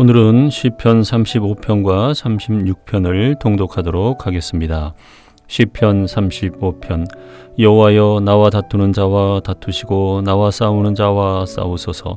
오늘은 시편 35편과 36편을 통독하도록 하겠습니다. 시편 35편 여호와여 나와 다투는 자와 다투시고 나와 싸우는 자와 싸우소서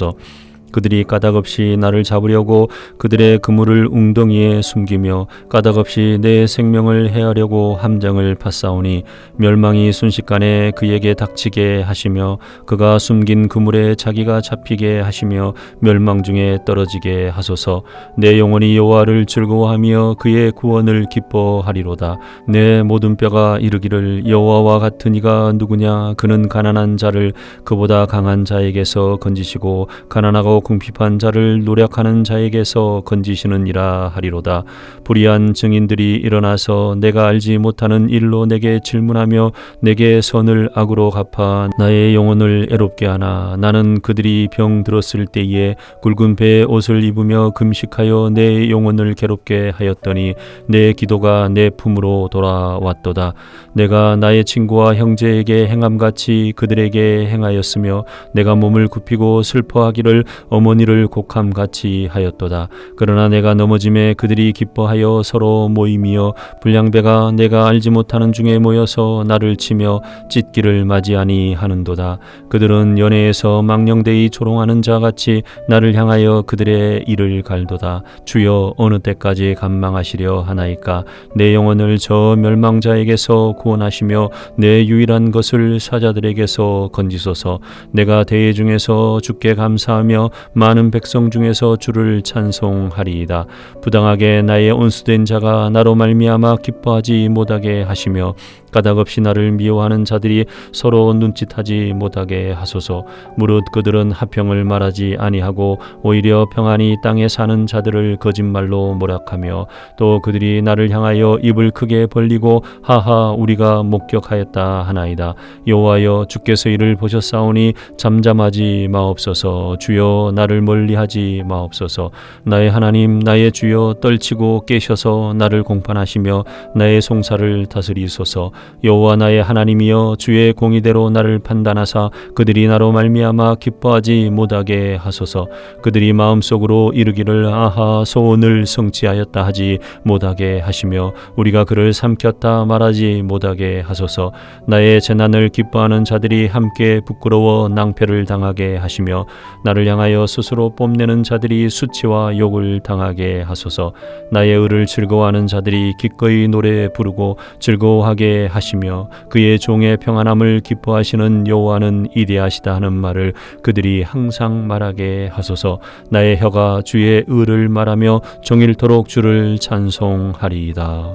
그. 그들이 까닭없이 나를 잡으려고 그들의 그물을 웅덩이에 숨기며 까닭없이 내 생명을 해하려고 함정을 파싸우니 멸망이 순식간에 그에게 닥치게 하시며 그가 숨긴 그물에 자기가 잡히게 하시며 멸망 중에 떨어지게 하소서. 내 영혼이 여호와를 즐거워하며 그의 구원을 기뻐하리로다. 내 모든 뼈가 이르기를 여호와와 같은 이가 누구냐? 그는 가난한 자를 그보다 강한 자에게서 건지시고 가난하고 궁핍한 자를 노력하는 자에게서 건지시느니라 하리로다. 불의한 증인들이 일어나서 내가 알지 못하는 일로 내게 질문하며 내게 선을 악으로 갚아 나의 영혼을 애롭게 하나 나는 그들이 병 들었을 때에 굵은 배의 옷을 입으며 금식하여 내 영혼을 괴롭게 하였더니 내 기도가 내 품으로 돌아왔도다. 내가 나의 친구와 형제에게 행함같이 그들에게 행하였으며 내가 몸을 굽히고 슬퍼하기를 어머니를 곡함같이 하였도다. 그러나 내가 넘어짐에 그들이 기뻐하여 서로 모임이여 불량배가 내가 알지 못하는 중에 모여서 나를 치며 찢기를 맞이하니 하는도다. 그들은 연애에서 망령되이 조롱하는 자같이 나를 향하여 그들의 이를 갈도다. 주여 어느 때까지 감망하시려 하나이까 내 영혼을 저 멸망자에게서 구원하시며 내 유일한 것을 사자들에게서 건지소서 내가 대회 중에서 주께 감사하며 많은 백성 중에서 주를 찬송하리이다. 부당하게 나의 온수된 자가 나로 말미암아 기뻐하지 못하게 하시며 까닭없이 나를 미워하는 자들이 서로 눈짓하지 못하게 하소서. 무릇 그들은 하평을 말하지 아니하고 오히려 평안히 땅에 사는 자들을 거짓말로 모락하며 또 그들이 나를 향하여 입을 크게 벌리고 하하 우리가 목격하였다 하나이다. 여호와여 주께서 이를 보셨사오니 잠잠하지 마옵소서. 주여 나를 멀리하지 마옵소서. 나의 하나님 나의 주여 떨치고 깨셔서 나를 공판하시며 나의 송사를 다스리소서. 여호와 나의 하나님이여 주의 공의대로 나를 판단하사 그들이 나로 말미암아 기뻐하지 못하게 하소서. 그들이 마음속으로 이르기를 아하 소원을 성취하였다 하지 못하게 하시며 우리가 그를 삼켰다 말하지 못하게 하소서. 나의 재난을 기뻐하는 자들이 함께 부끄러워 낭패를 당하게 하시며 나를 향하여 스스로 뽐내는 자들이 수치와 욕을 당하게 하소서. 나의 의를 즐거워하는 자들이 기꺼이 노래 부르고 즐거워하게 하시며 그의 종의 평안함을 기뻐하시는 여호와는 이대하시다 하는 말을 그들이 항상 말하게 하소서 나의 혀가 주의 의를 말하며 종일토록 주를 찬송하리이다.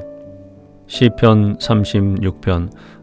시편 36편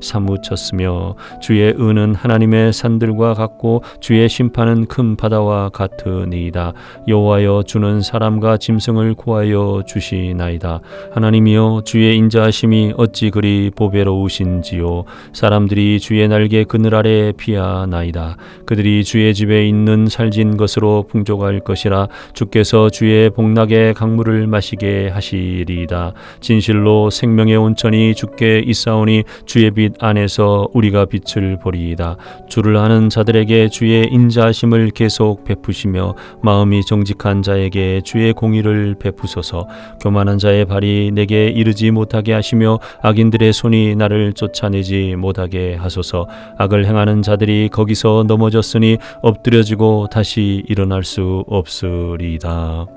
사무쳤으며 주의 은은 하나님의 산들과 같고 주의 심판은 큰 바다와 같으니이다. 여호와여 주는 사람과 짐승을 구하여 주시나이다. 하나님이여 주의 인자하심이 어찌 그리 보배로우신지요. 사람들이 주의 날개 그늘 아래 피하나이다. 그들이 주의 집에 있는 살진 것으로 풍족할 것이라 주께서 주의 복락의 강물을 마시게 하시리이다. 진실로 생명의 온천이 주께 있사오니 주의 빛 안에서 우리가 빛을 보리이다. 주를 아는 자들에게 주의 인자하심을 계속 베푸시며 마음이 정직한 자에게 주의 공의를 베푸소서. 교만한 자의 발이 내게 이르지 못하게 하시며 악인들의 손이 나를 쫓아내지 못하게 하소서. 악을 행하는 자들이 거기서 넘어졌으니 엎드려지고 다시 일어날 수 없으리이다.